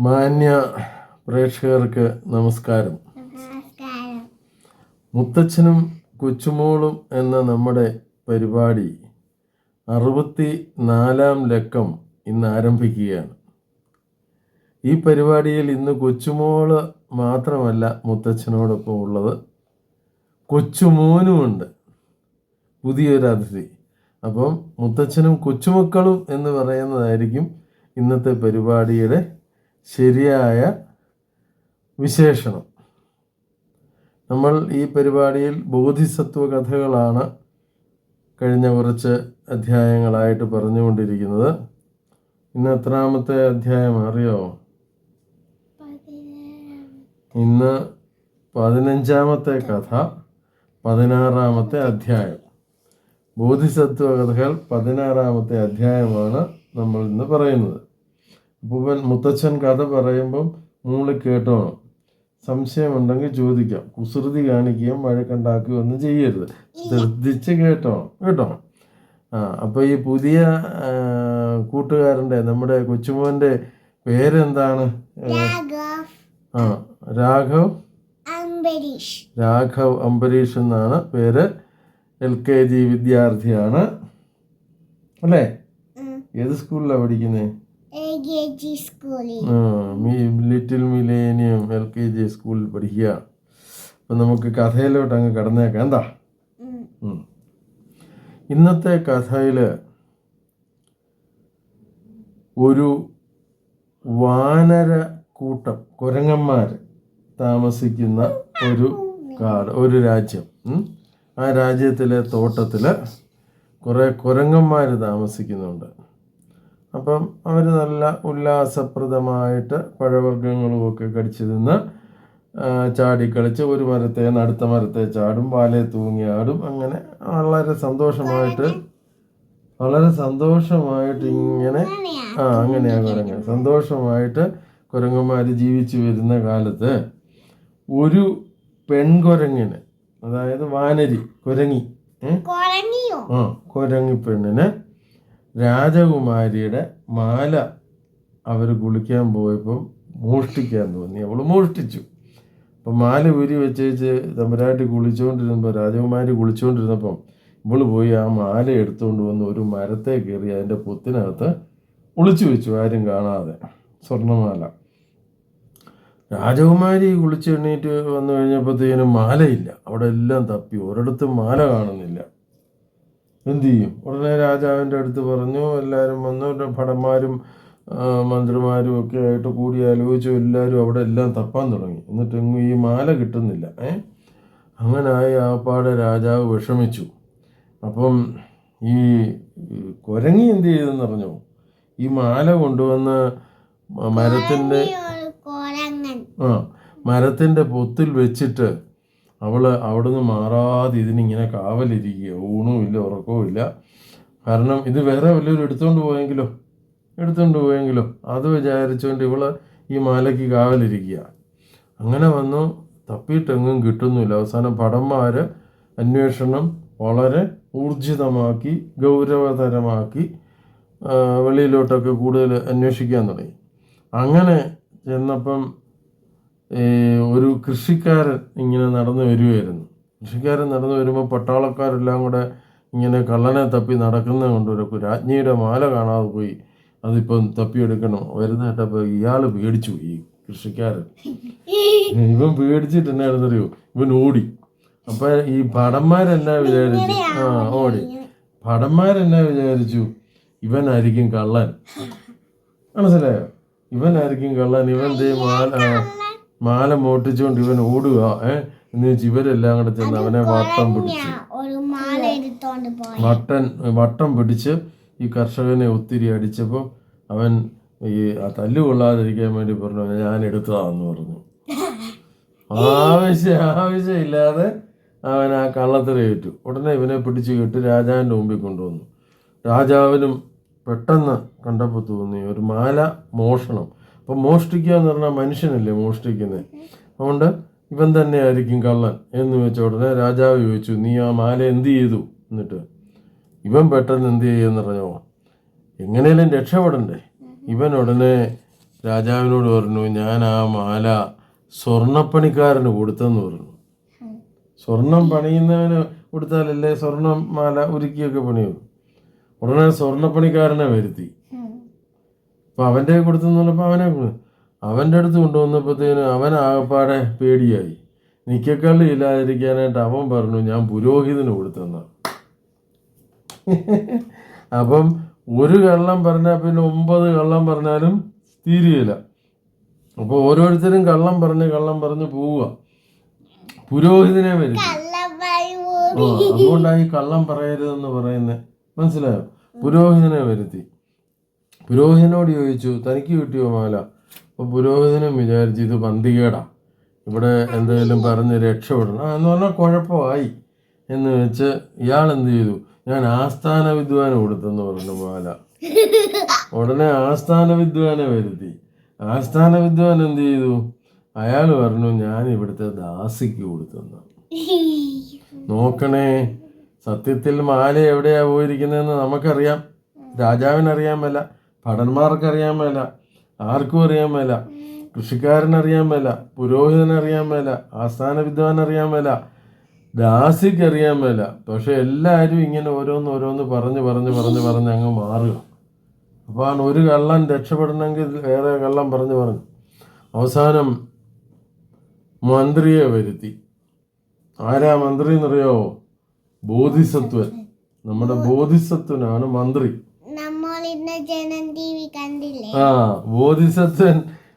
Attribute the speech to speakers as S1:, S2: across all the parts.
S1: മാന്യ പ്രേക്ഷകർക്ക് നമസ്കാരം. മുത്തച്ഛനും കൊച്ചുമോളും എന്ന നമ്മുടെ പരിപാടി അറുപത്തി നാലാം ലക്കം ഇന്ന് ആരംഭിക്കുകയാണ്. ഈ പരിപാടിയിൽ ഇന്ന് കൊച്ചുമോൾ മാത്രമല്ല മുത്തച്ഛനോടൊപ്പം ഉള്ളത്. കൊച്ചുമോനുമുണ്ട് പുതിയൊരു അതിഥി. അപ്പം മുത്തച്ഛനും കൊച്ചുമക്കളും എന്ന് പറയുന്നതായിരിക്കും ഇന്നത്തെ പരിപാടിയുടെ ശരിയായ വിശേഷണം. നമ്മൾ ഈ പരിപാടിയിൽ ബോധിസത്വ കഥകളാണ് കഴിഞ്ഞ കുറച്ച് അധ്യായങ്ങളായിട്ട് പറഞ്ഞുകൊണ്ടിരിക്കുന്നത്. ഇന്ന് എത്രാമത്തെ അധ്യായം അറിയോ? ഇന്ന് പതിനഞ്ചാമത്തെ കഥ പതിനാറാമത്തെ അധ്യായം. ബോധിസത്വ കഥകൾ പതിനാറാമത്തെ അധ്യായമാണ് നമ്മൾ ഇന്ന് പറയുന്നത്. അപ്പൂപ്പൻ മുത്തച്ഛൻ കഥ പറയുമ്പം മൂളി കേട്ടോണം. സംശയമുണ്ടെങ്കിൽ ചോദിക്കാം. കുസൃതി കാണിക്കുകയും വഴക്കുണ്ടാക്കുകയോ ഒന്നും ചെയ്യരുത്. ശ്രദ്ധിച്ച് കേട്ടോണം. കേട്ടോ ആ അപ്പോൾ ഈ പുതിയ കൂട്ടുകാരന്റെ കൂട്ടുകാരന്റെ നമ്മുടെ കൊച്ചുമോന്റെ പേരെന്താണ്? ആ രാഘവ്?
S2: അംബരീഷ്.
S1: രാഘവ് അംബരീഷ് എന്നാണ് പേര്. എൽ കെ ജി വിദ്യാർത്ഥിയാണ്. അല്ലേ? ഏത് സ്കൂളിലാണ് പഠിക്കുന്നത് little millennium L K G school പഠിക്കുക. അപ്പം നമുക്ക് കഥയിലോട്ട് അങ്ങ് കടന്നേക്കാം. എന്താ. ഇന്നത്തെ കഥയിൽ ഒരു വാനര കൂട്ടം കുരങ്ങന്മാർ താമസിക്കുന്ന ഒരു കാട് ഒരു രാജ്യം. ആ രാജ്യത്തിലെ തോട്ടത്തിൽ കുറേ കുരങ്ങന്മാർ താമസിക്കുന്നുണ്ട്. അപ്പം അവർ നല്ല ഉല്ലാസപ്രദമായിട്ട് പഴവർഗങ്ങളും ഒക്കെ കടിച്ചു തിന്ന് ചാടിക്കളിച്ച് ഒരു മരത്തെ അടുത്ത മരത്തെ ചാടും വാലെ തൂങ്ങി ആടും. അങ്ങനെ വളരെ സന്തോഷമായിട്ട് വളരെ സന്തോഷമായിട്ട് ഇങ്ങനെ ആ അങ്ങനെയാണ് കുരങ്ങ് സന്തോഷമായിട്ട് കുരങ്ങന്മാർ ജീവിച്ചു വരുന്ന കാലത്ത് ഒരു പെൺകുരങ്ങിന് അതായത് വാനരി കുരങ്ങി? ആ കുരങ്ങി പെണ്ണിന് രാജകുമാരിയുടെ മാല അവർ കുളിക്കാൻ പോയപ്പം മോഷ്ടിക്കാൻ തോന്നി. അവൾ മോഷ്ടിച്ചു. അപ്പം മാല ഊരി വെച്ച് വെച്ച് തമ്പരാട്ടി കുളിച്ചുകൊണ്ടിരുന്നപ്പോൾ രാജകുമാരി കുളിച്ചുകൊണ്ടിരുന്നപ്പം ഇവൾ പോയി ആ മാല എടുത്തുകൊണ്ട് വന്ന് ഒരു മരത്തെ കയറി അതിന്റെ പൊത്തിനകത്ത് ഒളിച്ചു വെച്ചു ആരും കാണാതെ. സ്വർണമാല. രാജകുമാരി കുളിച്ചെണ്ണീറ്റ് വന്നു കഴിഞ്ഞപ്പോഴത്തേനും മാലയില്ല. അവിടെ എല്ലാം തപ്പി. ഒരിടത്തും മാല കാണുന്നില്ല. എന്ത് ചെയ്യും ഉടനെ രാജാവിന്റെ അടുത്ത് പറഞ്ഞു എല്ലാവരും വന്നു. ഭടന്മാരും മന്ത്രിമാരും ഒക്കെ ആയിട്ട് കൂടി ആലോചിച്ചു. എല്ലാവരും അവിടെ എല്ലാം തപ്പാൻ തുടങ്ങി. എന്നിട്ട് എങ്ങും ഈ മാല കിട്ടുന്നില്ല ഏ? അങ്ങനായി ആപ്പാടെ രാജാവ് വിഷമിച്ചു. അപ്പം ഈ കുരങ്ങി എന്ത് ചെയ്തെന്ന് പറഞ്ഞു ഈ മാല കൊണ്ടുവന്ന്
S2: മരത്തിന്റെ
S1: ആ മരത്തിന്റെ പൊത്തിൽ വെച്ചിട്ട് അവൾ അവിടുന്ന് മാറാതെ ഇതിനിങ്ങനെ കാവലിരിക്കുക ഊണും ഇല്ല ഉറക്കവും ഇല്ല കാരണം ഇത് വേറെ വല്ലവരും എടുത്തുകൊണ്ട് പോയെങ്കിലോ? എടുത്തുകൊണ്ട് പോയെങ്കിലോ? അത് വിചാരിച്ചുകൊണ്ട് ഇവൾ ഈ മാലയ്ക്ക് കാവലിരിക്കുക അങ്ങനെ വന്നു. തപ്പിയിട്ടെങ്ങും കിട്ടുന്നില്ല. അവസാനം ഭടന്മാർ അന്വേഷണം വളരെ ഊർജിതമാക്കി ഗൗരവതരമാക്കി വെളിയിലോട്ടൊക്കെ കൂടുതൽ അന്വേഷിക്കാൻ തുടങ്ങി. അങ്ങനെ ചെന്നപ്പം ഒരു കൃഷിക്കാരൻ ഇങ്ങനെ നടന്നു വരുമായിരുന്നു കൃഷിക്കാരൻ നടന്നു വരുമ്പോൾ പട്ടാളക്കാരെല്ലാം കൂടെ ഇങ്ങനെ കള്ളനെ തപ്പി നടക്കുന്നത് കൊണ്ട് ഒരു രാജ്ഞിയുടെ മാല കാണാതെ പോയി. അതിപ്പം തപ്പിയെടുക്കണം? വരുന്ന ഇയാൾ പേടിച്ചു ഈ കൃഷിക്കാരൻ. ഇവൻ പേടിച്ചിട്ട് എന്നായിരുന്നറിയോ ഇവൻ ഓടി. അപ്പം ഈ ഭടന്മാരെന്നാ വിചാരിച്ചു? ആ ഓടി. ഭടന്മാരെന്നാ വിചാരിച്ചു? ഇവനായിരിക്കും കള്ളൻ. മനസ്സിലായോ? ഇവനായിരിക്കും കള്ളൻ. ഇവൻ ദേ മാല മാല മോട്ടിച്ചുകൊണ്ട് ഇവൻ ഓടുക ഏഹ് എന്ന് വെച്ച് ഇവരെല്ലാം കൂടെ ചെന്ന് അവനെ വട്ടം പിടിച്ചു വട്ടൻ വട്ടം പിടിച്ച് ഈ കർഷകനെ ഒത്തിരി അടിച്ചപ്പോൾ അവൻ ഈ ആ തല്ല് കൊള്ളാതിരിക്കാൻ വേണ്ടി പറഞ്ഞു ഞാൻ എടുത്തതാന്ന് പറഞ്ഞു. ആവശ്യം ആവശ്യമില്ലാതെ അവൻ ആ കള്ളത്തിലേറ്റു ഉടനെ ഇവനെ പിടിച്ചു കെട്ടി രാജാവിന്റെ മുമ്പിൽ കൊണ്ടുവന്നു. രാജാവിനും പെട്ടെന്ന് കണ്ടപ്പോൾ തോന്നി ഒരു മാല മോഷണം. അപ്പം മോഷ്ടിക്കുക എന്ന് പറഞ്ഞാൽ മനുഷ്യനല്ലേ മോഷ്ടിക്കുന്നത് അതുകൊണ്ട് ഇവൻ തന്നെ ആയിരിക്കും കള്ളൻ എന്ന് വെച്ച ഉടനെ രാജാവ് ചോദിച്ചു നീ ആ മാല എന്ത് ചെയ്തു? എന്നിട്ട് ഇവൻ പെട്ടെന്ന് എന്ത് ചെയ്യുമെന്ന് പറഞ്ഞോ? എങ്ങനെയും രക്ഷപ്പെടണ്ടേ? ഇവൻ ഉടനെ രാജാവിനോട് പറഞ്ഞു ഞാൻ ആ മാല സ്വർണപ്പണിക്കാരന് കൊടുത്തെന്ന് പറഞ്ഞു. സ്വർണം പണിയുന്നവന് കൊടുത്താലല്ലേ സ്വർണം മാല ഉരുക്കിയൊക്കെ പണിയുള്ളൂ ഉടനെ സ്വർണപ്പണിക്കാരനെ വരുത്തി. അപ്പം അവന്റെ കൊടുത്തെന്ന് പറഞ്ഞപ്പോൾ അവനെ അവന്റെ അടുത്ത് കൊണ്ടുവന്നപ്പോഴത്തേന് അവൻ ആകപ്പാടെ പേടിയായി. നിക്കക്കള്ളി ഇല്ലാതിരിക്കാനായിട്ട് അവൻ പറഞ്ഞു ഞാൻ പുരോഹിതന് കൊടുത്തെന്ന. അപ്പം ഒരു കള്ളം പറഞ്ഞാൽ പിന്നെ ഒമ്പത് കള്ളം പറഞ്ഞാലും തീരുകയില്ല. അപ്പോൾ ഓരോരുത്തരും കള്ളം പറഞ്ഞ് കള്ളം പറഞ്ഞ് പോവുക. പുരോഹിതനെ വരും അതുകൊണ്ടാണ് ഈ കള്ളം പറയരുതെന്ന് പറയുന്നത് മനസ്സിലായോ? പുരോഹിതനെ വരുത്തി. പുരോഹിതനോട് ചോദിച്ചു തനിക്ക് കിട്ടിയോ മാല? അപ്പോൾ പുരോഹിതനും വിചാരിച്ചു ഇത് പന്തികേടാ. ഇവിടെ എന്തെങ്കിലും പറഞ്ഞ് രക്ഷപ്പെടണം. എന്ന് പറഞ്ഞാൽ കുഴപ്പമായി എന്ന് വെച്ച് ഇയാൾ എന്ത് ചെയ്തു? ഞാൻ ആസ്ഥാന വിദ്വാന് കൊടുത്തെന്ന് പറഞ്ഞു മാല. ഉടനെ ആസ്ഥാന വിദ്വാനെ വരുത്തി. ആസ്ഥാന വിദ്വാൻ എന്ത് ചെയ്തു? അയാൾ പറഞ്ഞു ഞാൻ ഇവിടുത്തെ ദാസിക്ക് കൊടുത്തെന്ന്. നോക്കണേ സത്യത്തിൽ മാല എവിടെയാ പോയിരിക്കുന്നതെന്ന് നമുക്കറിയാം. രാജാവിനറിയാൻ മേല. ഭടന്മാർക്കറിയാൻ മേല ആർക്കും അറിയാൻ മേല കൃഷിക്കാരനറിയാൻ മേല പുരോഹിതനറിയാൻ മേല ആസ്ഥാന വിദ്വാൻ അറിയാൻ മേല ദാസിക്ക് അറിയാൻ മേല. പക്ഷെ എല്ലാവരും ഇങ്ങനെ ഓരോന്ന് ഓരോന്ന് പറഞ്ഞ് പറഞ്ഞ് പറഞ്ഞ് പറഞ്ഞ് അങ്ങ് മാറുക. അപ്പോൾ ഒരു കള്ളൻ രക്ഷപ്പെടണമെങ്കിൽ വേറെ കള്ളം പറഞ്ഞു പറഞ്ഞു. അവസാനം മന്ത്രിയെ വരുത്തി. ആരാ മന്ത്രി എന്നറിയോ ബോധിസത്വൻ. നമ്മുടെ ബോധിസത്വനാണ് മന്ത്രി
S2: നമ്മൾ ഇന്ന് ജനം ടി വി കണ്ടില്ലേ
S1: ആ ബോധിസത്വൻ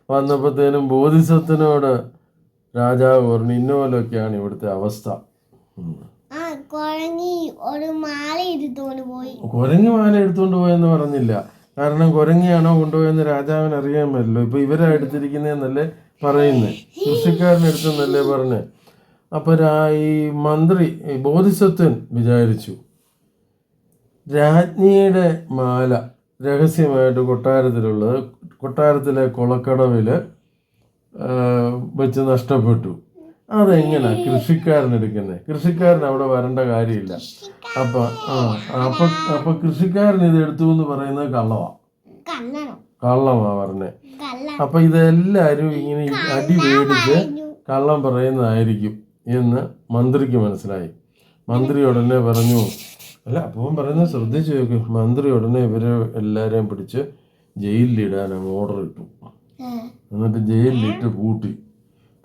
S1: വന്നപ്പോഴത്തേനും ബോധിസത്വനോട് രാജാവ് പറഞ്ഞു ഇന്നോലൊക്കെയാണ് ഇവിടുത്തെ അവസ്ഥ. കുരങ്ങി മാല എടുത്തുകൊണ്ട് പോയെന്ന് പറഞ്ഞില്ല. കാരണം കുരങ്ങിയാണോ കൊണ്ടുപോയെന്ന് രാജാവിന് അറിയാൻ പറ്റില്ല ഇപ്പൊ ഇവരാ എടുത്തിരിക്കുന്നതെന്നല്ലേ പറയുന്നത് കൃഷിക്കാരനെടുത്തെന്നല്ലേ പറഞ്ഞേ. അപ്പൊ ഈ മന്ത്രി ബോധിസത്വൻ വിചാരിച്ചു രാജ്ഞിയുടെ മാല രഹസ്യമായിട്ട് കൊട്ടാരത്തിലുള്ളത്. കൊട്ടാരത്തിലെ കുളക്കടവിൽ ആ, വെച്ച് നഷ്ടപ്പെട്ടു. അതെങ്ങനെ കൃഷിക്കാരൻ എടുക്കുന്നത് കൃഷിക്കാരൻ അവിടെ വരേണ്ട കാര്യമില്ല. അപ്പൊ ആ അപ്പൊ അപ്പൊ കൃഷിക്കാരൻ ഇത് എടുത്തു എന്ന് പറയുന്നത് കള്ളവാ. കള്ളമാ പറഞ്ഞേ. അപ്പൊ ഇതെല്ലാരും ഇങ്ങനെ അടി മേടിച്ച് കള്ളം പറയുന്നതായിരിക്കും എന്ന് മന്ത്രിക്ക് മനസ്സിലായി. മന്ത്രി ഉടനെ പറഞ്ഞു അല്ല അപ്പം പറയുന്നത് ശ്രദ്ധിച്ചു നോക്കി. മന്ത്രി ഉടനെ ഇവരെ എല്ലാരെയും പിടിച്ച് ജയിലിലിടാൻ അങ്ങ് ഓർഡർ ഇട്ടു. എന്നിട്ട് ജയിലിലിട്ട് പൂട്ടി.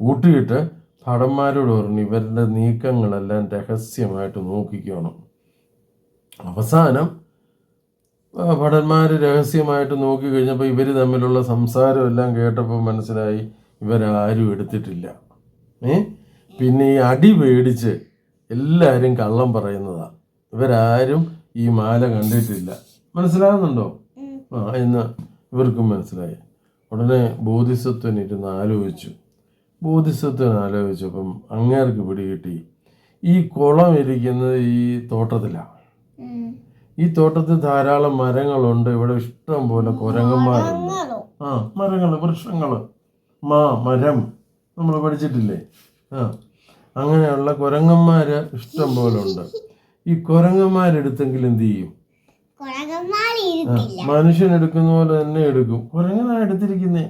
S1: പൂട്ടിയിട്ട് ഭടന്മാരോട് പറഞ്ഞു ഇവരുടെ നീക്കങ്ങളെല്ലാം രഹസ്യമായിട്ട് നോക്കിക്കണം. അവസാനം ഭടന്മാർ രഹസ്യമായിട്ട് നോക്കി കഴിഞ്ഞപ്പോൾ ഇവർ തമ്മിലുള്ള സംസാരം എല്ലാം കേട്ടപ്പോൾ മനസ്സിലായി ഇവരാരും എടുത്തിട്ടില്ല. ഏ? പിന്നെ ഈ അടി പേടിച്ച് എല്ലാവരും കള്ളം പറയുന്നതാ. ഇവരാരും ഈ മാല കണ്ടിട്ടില്ല. മനസ്സിലാകുന്നുണ്ടോ? ആ എന്ന് ഇവർക്കും മനസ്സിലായി. ഉടനെ ബോധിസത്വൻ ഇരുന്ന് ആലോചിച്ചു. ബോധിസത്വൻ ആലോചിച്ചപ്പം അങ്ങേർക്ക് പിടികിട്ടി. ഈ കുളം ഇരിക്കുന്നത് ഈ തോട്ടത്തിലാണ് ഈ തോട്ടത്തിൽ ധാരാളം മരങ്ങളുണ്ട്. ഇവിടെ ഇഷ്ടം പോലെ കുരങ്ങന്മാരുണ്ട്. ആ മരങ്ങൾ വൃക്ഷങ്ങൾ. മാ മരം. നമ്മൾ പഠിച്ചിട്ടില്ലേ? ആ. അങ്ങനെയുള്ള കുരങ്ങന്മാര് ഇഷ്ടം പോലെ ഉണ്ട് ഈ കുരങ്ങന്മാരെടുത്തെങ്കിൽ എന്ത് ചെയ്യും? മനുഷ്യൻ എടുക്കുന്ന പോലെ തന്നെ എടുക്കും. കുരങ്ങനാ എടുത്തിരിക്കുന്നേ.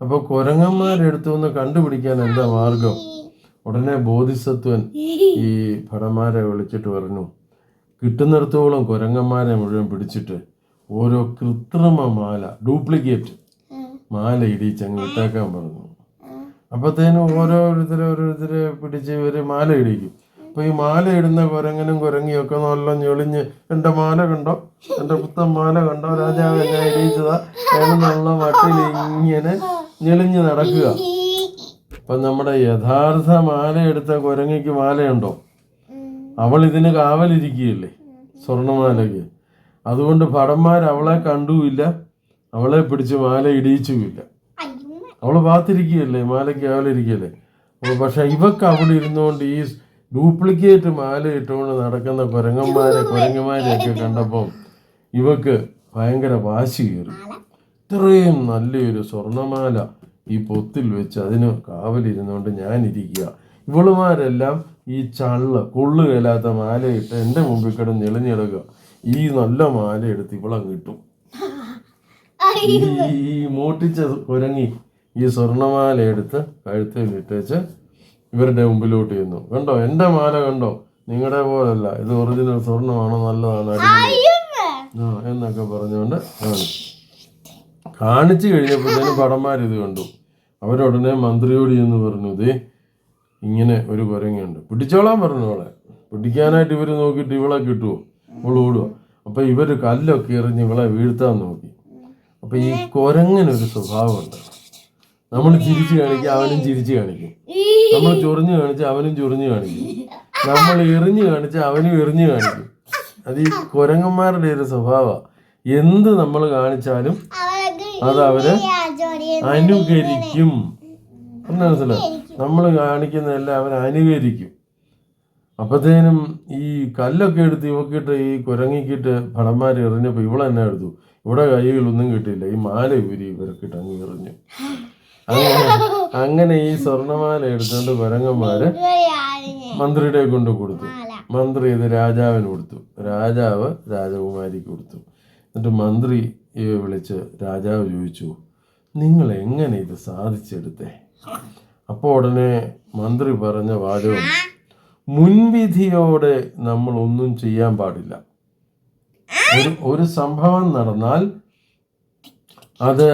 S1: അപ്പൊ കുരങ്ങന്മാരെടുത്തു എന്ന് കണ്ടുപിടിക്കാൻ എന്താ മാർഗം? ഉടനെ ബോധിസത്വൻ ഈ ഭടന്മാരെ വിളിച്ചിട്ട് പറഞ്ഞു കിട്ടുന്നിടത്തോളം കുരങ്ങന്മാരെ മുഴുവൻ പിടിച്ചിട്ട് ഓരോ കൃത്രിമ മാല ഡ്യൂപ്ലിക്കേറ്റ് മാല ഇടിച്ചങ്ങ് ഇട്ടേക്കാൻ പറഞ്ഞു. അപ്പത്തേനും ഓരോരുത്തരെ ഓരോരുത്തരെ പിടിച്ച് ഇവർ മാല ഇടിക്കും. അപ്പൊ ഈ മാല ഇടുന്ന കുരങ്ങനും കുരങ്ങിയും ഒക്കെ നല്ല ഞെളിഞ്ഞ്. എന്റെ മാല കണ്ടോ? എന്റെ പുത്തൻ മാല കണ്ടോ? രാജാവ് എന്നെ ഇടിച്ചതാ നല്ല മട്ടിൽ ഇങ്ങനെ ഞെളിഞ്ഞ് നടക്കുക. അപ്പൊ നമ്മുടെ യഥാർത്ഥ മാല എടുത്ത കുരങ്ങിക്ക് മാലയുണ്ടോ? അവൾ ഇതിന് കാവലിരിക്കുകയല്ലേ? സ്വർണമാലയ്ക്ക്. അതുകൊണ്ട് ഭടന്മാർ അവളെ കണ്ടുമില്ല. അവളെ പിടിച്ച് മാല ഇടിയിച്ചുമില്ല. അവൾ പാത്തിരിക്കുകയല്ലേ മാലയ്ക്ക് കാവലിരിക്കുകയല്ലേ? പക്ഷെ ഇവക്ക് അവിടെ ഇരുന്നുകൊണ്ട് ഈ ഡ്യൂപ്ലിക്കേറ്റ് മാല ഇട്ടുകൊണ്ട് നടക്കുന്ന കുരങ്ങന്മാരെ കുരങ്ങന്മാരെയൊക്കെ കണ്ടപ്പോൾ ഇവക്ക് ഭയങ്കര വാശി കയറി. ഇത്രയും നല്ലൊരു സ്വർണമാല ഈ പൊത്തിൽ വെച്ച് അതിന് കാവലിരുന്നുകൊണ്ട് ഞാനിരിക്കുക. ഇവളുമാരെല്ലാം ഈ ചള്ള് കൊള്ളുകയില്ലാത്ത മാലയിട്ട് എന്റെ മുമ്പിൽ കിടന്ന് നിളഞ്ഞെടുക്കുക ഈ നല്ല മാല എടുത്ത് ഇവളങ്ങ് കിട്ടും ഈ ഈ മോട്ടിച്ച കുരങ്ങി ഈ സ്വർണമാല എടുത്ത് കഴുത്തിൽ ഇട്ടേച്ച് ഇവരുടെ മുമ്പിലോട്ട് ചെയ്യുന്നു കണ്ടോ? എന്റെ മാല കണ്ടോ? നിങ്ങളുടെ പോലല്ല. ഇത് ഒറിജിനൽ സ്വർണമാണ് നല്ലതാണ് ആ എന്നൊക്കെ പറഞ്ഞുകൊണ്ട് കാണിച്ചു കാണിച്ചു കഴിഞ്ഞപ്പോഴത്തേനും പടന്മാർ ഇത് കണ്ടു. അവരുടനെ മന്ത്രിയോട് ചെന്ന് പറഞ്ഞു ദേ ഇങ്ങനെ ഒരു കുരങ്ങുണ്ട്. പിടിച്ചോളാൻ പറഞ്ഞു അവളെ. പിടിക്കാനായിട്ട് ഇവർ നോക്കിയിട്ട് ഇവളെ കിട്ടുമോ ഇവൾ ഓടുക അപ്പം ഇവർ കല്ലൊക്കെ എറിഞ്ഞ് ഇവളെ വീഴ്ത്താൻ നോക്കി. അപ്പം ഈ കുരങ്ങനൊരു സ്വഭാവമുണ്ട്. നമ്മൾ ചിരിച്ചു കാണിക്കും അവനും ചിരിച്ചു കാണിക്കും. നമ്മൾ ചൊറിഞ്ഞു കാണിച്ച അവനും ചൊറിഞ്ഞു കാണിക്കും. നമ്മൾ എറിഞ്ഞു കാണിച്ച അവനും എറിഞ്ഞു കാണിക്കും. അത് ഈ കുരങ്ങന്മാരുടെ ഒരു സ്വഭാവമാണ് എന്ത് നമ്മൾ കാണിച്ചാലും അത്
S2: അവർ
S1: അനുകരിക്കും. മനസ്സിലായി? നമ്മൾ കാണിക്കുന്നതെല്ലാം അവർ അനുകരിക്കും. അപ്പത്തേനും ഈ കല്ലൊക്കെ എടുത്ത് ഇവക്കിട്ട് ഈ കുരങ്ങിക്കിട്ട് ഭടന്മാർ എറിഞ്ഞപ്പോൾ ഇവളെന്നെ എടുത്തു? ഇവിടെ കൈകളൊന്നും കിട്ടിയില്ല. ഈ മാല ഊരി ഇവർക്കിട്ട് അങ്ങ് എറിഞ്ഞു. അങ്ങനെ ഈ സ്വർണമാല എടുത്തുകൊണ്ട് കുരങ്ങന്മാര് മന്ത്രിയുടെ കൊണ്ട് കൊടുത്തു. മന്ത്രി ഇത് രാജാവിന് കൊടുത്തു. രാജാവ് രാജകുമാരിക്ക് കൊടുത്തു. എന്നിട്ട് മന്ത്രി വിളിച്ച് രാജാവ് ചോദിച്ചു നിങ്ങൾ എങ്ങനെ ഇത് സാധിച്ചെടുത്തേ? അപ്പോൾ ഉടനെ മന്ത്രി പറഞ്ഞ വാചകം മുൻവിധിയോടെ നമ്മൾ ഒന്നും ചെയ്യാൻ പാടില്ല. ഒരു സംഭവം നടന്നാൽ അത്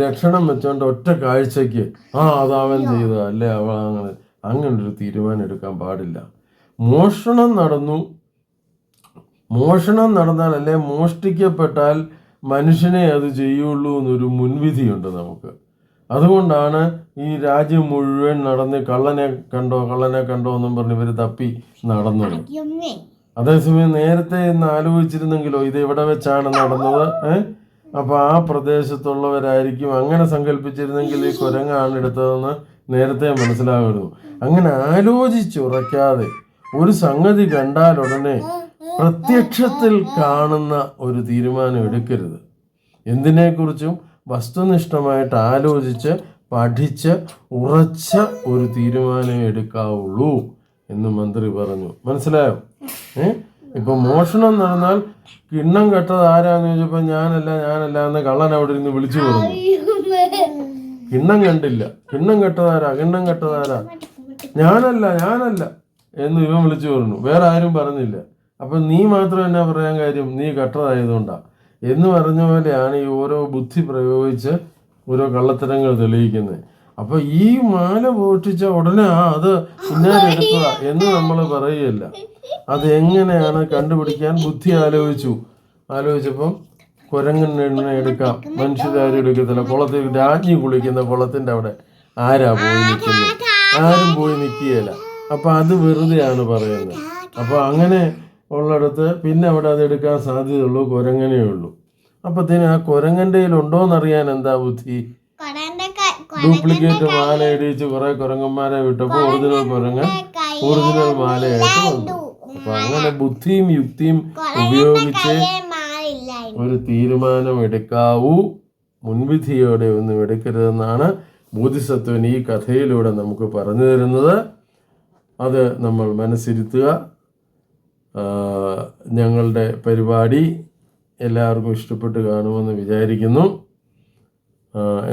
S1: ലക്ഷണം വെച്ചോണ്ട് ഒറ്റ കാഴ്ചക്ക് ആ അതാവൻ ചെയ്ത അല്ലേ അവൾ അങ്ങനെ അങ്ങനെ ഒരു തീരുമാനം എടുക്കാൻ പാടില്ല. മോഷണം നടന്നു. മോഷണം നടന്നാൽ അല്ലെ മോഷ്ടിക്കപ്പെട്ടാൽ മനുഷ്യനെ അത് ചെയ്യുള്ളൂ എന്നൊരു മുൻവിധിയുണ്ട് നമുക്ക്. അതുകൊണ്ടാണ് ഈ രാജ്യം മുഴുവൻ നടന്ന് കള്ളനെ കണ്ടോ കള്ളനെ കണ്ടോ എന്നും പറഞ്ഞ് ഇവർ തപ്പി നടന്നത്. അതേസമയം നേരത്തെ ഇന്ന് ആലോചിച്ചിരുന്നെങ്കിലോ ഇത് എവിടെ വെച്ചാണ് നടന്നത് ഏഹ് അപ്പൊ ആ പ്രദേശത്തുള്ളവരായിരിക്കും അങ്ങനെ സങ്കല്പിച്ചിരുന്നെങ്കിൽ ഈ കുരങ്ങാണ് എടുത്തതെന്ന് നേരത്തെ മനസ്സിലാകുന്നു അങ്ങനെ ആലോചിച്ചുറയ്ക്കാതെ ഒരു സംഗതി കണ്ടാൽ ഉടനെ പ്രത്യക്ഷത്തിൽ കാണുന്ന ഒരു തീരുമാനം എടുക്കരുത്. എന്തിനെക്കുറിച്ചും വസ്തുനിഷ്ഠമായിട്ട് ആലോചിച്ച് പഠിച്ച് ഉറച്ച ഒരു തീരുമാനം എടുക്കാവുള്ളൂ എന്ന് മന്ത്രി പറഞ്ഞു. മനസ്സിലായോ? ഏ? ഇപ്പൊ മോഷണം നടന്നാൽ കിണ്ണം കെട്ടത് ആരാന്ന് ചോദിച്ചപ്പോ ഞാനല്ല ഞാനല്ല എന്ന് കള്ളൻ അവിടെ ഇരുന്ന് വിളിച്ചു പോകുന്നു കിണ്ണം കണ്ടില്ല. കിണ്ണം കെട്ടതാരാ കിണ്ണം കെട്ടതാരാ ഞാനല്ല ഞാനല്ല എന്ന് ഇവൻ വിളിച്ചു പറഞ്ഞു. വേറെ ആരും പറഞ്ഞില്ല. അപ്പൊ നീ മാത്രം എന്നാ പറയാൻ കാര്യം? നീ കെട്ടതായതുകൊണ്ടാ. എന്ന് പറഞ്ഞ പോലെയാണ് ഈ ഓരോ ബുദ്ധി പ്രയോഗിച്ച് ഓരോ കള്ളത്തരങ്ങൾ തെളിയിക്കുന്നത്. അപ്പൊ ഈ മാല പോഷിച്ച ഉടനെ ആ അത് ഇന്നാരെടുത്തതാ എന്ന് നമ്മൾ പറയുകയല്ല. അത് എങ്ങനെയാണ് കണ്ടുപിടിക്കാൻ ബുദ്ധി ആലോചിച്ചു? ആലോചിച്ചപ്പം കുരങ്ങനെണ്ണ എടുക്കാം. മനുഷ്യരാരും എടുക്കത്തില്ല. കുളത്തിൽ രാജ്ഞി കുളിക്കുന്ന കുളത്തിന്റെ അവിടെ ആരാ പോയി നിൽക്കുന്നത്? ആരും പോയി നിൽക്കുകയില്ല. അപ്പൊ അത് വെറുതെയാണ് പറയുന്നത്. അപ്പോൾ അങ്ങനെ ഉള്ളിടത്ത് പിന്നെ അവിടെ അത് എടുക്കാൻ സാധ്യതയുള്ളൂ കുരങ്ങനേ ഉള്ളൂ. അപ്പത്തേനും ആ കുരങ്ങന്റെയിലുണ്ടോയെന്നറിയാൻ എന്താ ബുദ്ധി? ഡ്യൂപ്ലിക്കേറ്റ് മാല ഇടിച്ച് കുറെ കുരങ്ങന്മാരെ വിട്ടപ്പോൾ ഒറിജിനൽ കുരങ്ങൻ ഒറിജിനൽ മാലയായിട്ട് വന്നു. അപ്പൊ അങ്ങനെ ബുദ്ധിയും യുക്തിയും ഉപയോഗിച്ച് ഒരു തീരുമാനം എടുക്കാവൂ. മുൻവിധിയോടെ ഒന്നും എടുക്കരുതെന്നാണ് ബോധിസത്വൻ ഈ കഥയിലൂടെ നമുക്ക് പറഞ്ഞു തരുന്നത്. അത് നമ്മൾ മനസ്സിരുത്തുക. ഞങ്ങളുടെ പരിപാടി എല്ലാവർക്കും ഇഷ്ടപ്പെട്ട് കാണുമെന്ന് വിചാരിക്കുന്നു.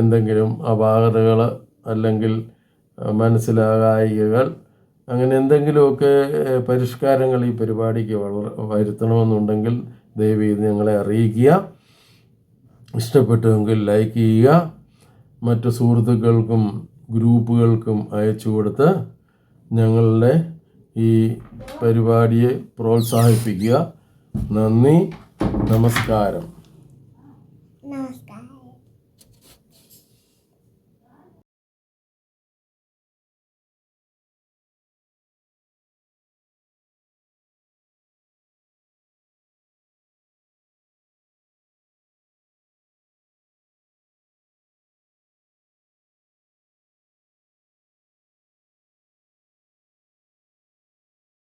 S1: എന്തെങ്കിലും അപാകതകൾ അല്ലെങ്കിൽ മനസ്സിലാകായികകൾ അങ്ങനെ എന്തെങ്കിലുമൊക്കെ പരിഷ്കാരങ്ങൾ ഈ പരിപാടിക്ക് വളർ വരുത്തണമെന്നുണ്ടെങ്കിൽ ദയവ് ചെയ്ത് ഞങ്ങളെ അറിയിക്കുക. ഇഷ്ടപ്പെട്ടുവെങ്കിൽ ലൈക്ക് ചെയ്യുക. മറ്റു സുഹൃത്തുക്കൾക്കും ഗ്രൂപ്പുകൾക്കും അയച്ചു കൊടുത്ത് ഞങ്ങളുടെ ഈ പരിപാടിയെ പ്രോത്സാഹിപ്പിക്കുക. നന്ദി. നമസ്കാരം.